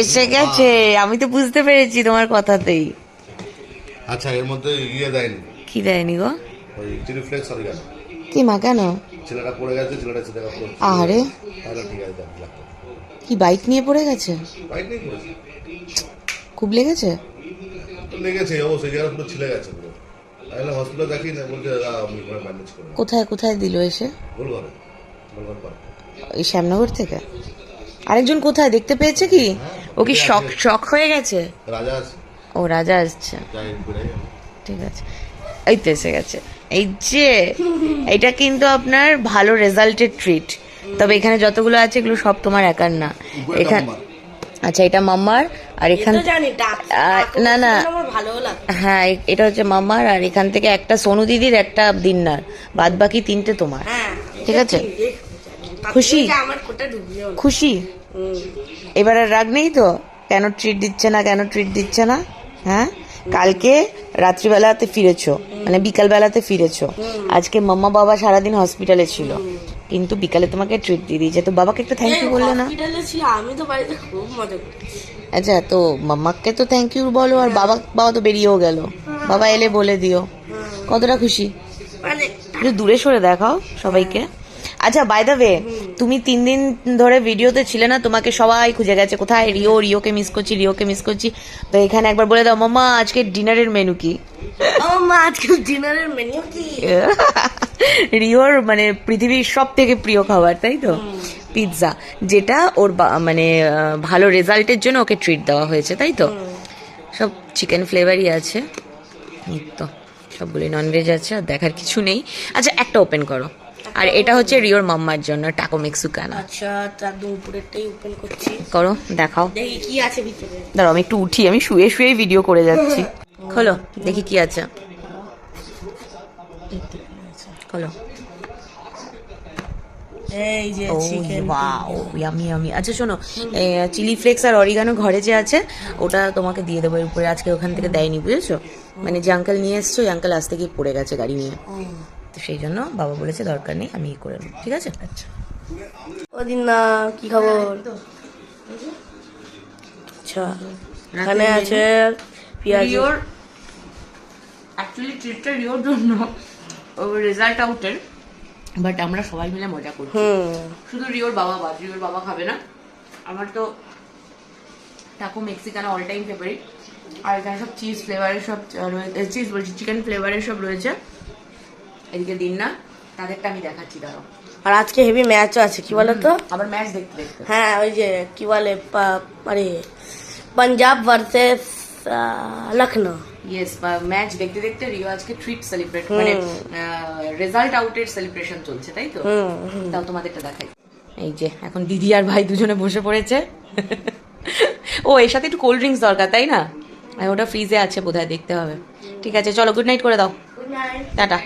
এসে গেছে আমি তো বুঝতে পেরেছি তোমার কথাতেই। আচ্ছা এর মধ্যে ইয়ে দেয়নি? কি দেয়নি গো? ওই চিলি আর কি মা কেন? ছেলেটা পড়ে গেছে ছেলেটা আরে তাহলে ঠিক আছে দেখ দেখ। কি বাইক নিয়ে পড়ে গেছে? বাইক নেই করেছে খুব লেগেছে? লেগেছে ও সেই জায়গা পুরো ছিলে গেছে তাহলে হসপিটাল দেখি না বলছে আমি ম্যানেজ করে কোথায় কোথায় দিল এসে? এই শ্যামনগর থেকে? আরেকজন কোথায়? দেখতে পেয়েছে কি? ও কি শখ শখ হয়ে গেছে? ও রাজা আসছে। ঠিক আছে। এই তো এসে গেছে। এই যে এটা কিন্তু আপনার ভালো রেজাল্টের ট্রিট তবে এখানে যতগুলো আছে এগুলো সব তোমার একার না। এখানে আচ্ছা এটা মাম্মার আর এখান না না। ভালো হ্যাঁ এটা হচ্ছে মাম্মার আর এখান থেকে একটা সোনু দিদির একটা দিননার। বাদ বাকি তিনটে তোমার। হ্যাঁ ঠিক আছে? খুশি? খুশি। এবার আর রাগ নেই তো? কেন ট্রিট দিচ্ছে না কেন ট্রিট দিচ্ছে না? হ্যাঁ? কালকে রাত্রিবেলাতে ফিরেছো মানে বিকালবেলাতে ফিরেছো। আজকে মাম্মা বাবা সারাদিন হসপিটালে ছিল। কিন্তু বিকালে তোমাকে ট্রিট দিয়ে দিয়েছে। তো বাবাকে একটা থ্যাংক ইউ বললে না? আমি তো বাড়িতে খুব মজা আচ্ছা তো মাম্মাকে তো থ্যাংক ইউ বলো আর বাবা বাবা তো বেরিয়েও গেল। বাবা এলে বলে দিও। কতটা খুশি? মানে দূরে সরে দেখাও সবাইকে। আচ্ছা বাই দ্য ওয়ে তুমি তিন দিন ধরে ভিডিওতে ছিলে না তোমাকে সবাই খুঁজে গেছে। কোথায়? রিও রিওকে মিস করছি রিওকে মিস করছি। তো এখানে একবার বলে দাও মাম্মা আজকে ডিনারের মেনু কি? আমার মা আজকে ডিনারের মেনু কি? রিওর মানে পৃথিবীর সব থেকে প্রিয় খাবার তাই তো? পিৎজা যেটা ওর বা- মানে ভালো রেজাল্টের জন্য ওকে ট্রিট দেওয়া হয়েছে তাই তো? সব চিকেন ফ্লেভারই আছে। তো সবগুলি ননভেজ আছে আর দেখার কিছু নেই। আচ্ছা একটা ওপেন করো। আর এটা হচ্ছে রিওর মাম্মার জন্য টাকো মেক্সিকানা। আচ্ছা তার উপরেরটাই ওপেন করছি। করো দেখাও। দেখি কি আছে ভিতরে। দাঁড়াও আমি একটু উঠি আমি শুয়ে শুয়ে ভিডিও করে যাচ্ছি। খোলো দেখি কি আছে। খোলো। এই যে আচ্ছা শোনো চিলি ফ্লেক্স আর অরিগানো ঘরে যে আছে ওটা তোমাকে দিয়ে দেবো এর উপরে। আজকে ওখান থেকে দেয়নি বুঝেছ? মানে যে আঙ্কেল নিয়ে এসছো আঙ্কেল আসতে গিয়ে পড়ে গেছে গাড়ি নিয়ে। তো সেই জন্য বাবা বলেছে দরকার নেই আমি ই করে নেব ঠিক আছে? আচ্ছা। ওদিন না কি খবর? আচ্ছা এখানে আছে পেঁয়াজ। রিওর অ্যাকচুয়ালি ট্রিটটা রিওর জন্য রেজাল্ট আউটের বাট আমরা সবাই মিলে মজা করছি। হুম। শুধু রিওর বাবা বাদ রিওর বাবা খাবে না। আমার তো টাকো মেক্সিকানো অল টাইম ফেভারিট আর এখানে সব চিজ ফ্লেভারের সব চিজ বলছি চিকেন ফ্লেভারের সব রয়েছে। এদিকে দিন না তাদেরটা আমি দেখাচ্ছি দাঁড়াও। আর আজকে হেভি ম্যাচও আছে কি বলো তো আবার ম্যাচ দেখতে দেখতে। হ্যাঁ ওই যে কি বলে আরে Punjab versus Lucknow yes match দেখতে দেখতে রিও আজকে ট্রিট সেলিব্রেট মানে রেজাল্ট আউটের সেলিব্রেশন চলছে তাই তো। তাও তোমাদেরটা দেখাই। এই যে এখন দিদি আর ভাই দুজনে বসে পড়েছে। ও এর সাথে একটু কোল্ড ড্রিঙ্কস দরকার তাই না? ওটা ফ্রিজে আছে বোধহয় দেখতে হবে। ঠিক আছে চলো গুড নাইট করে দাও। টাটা।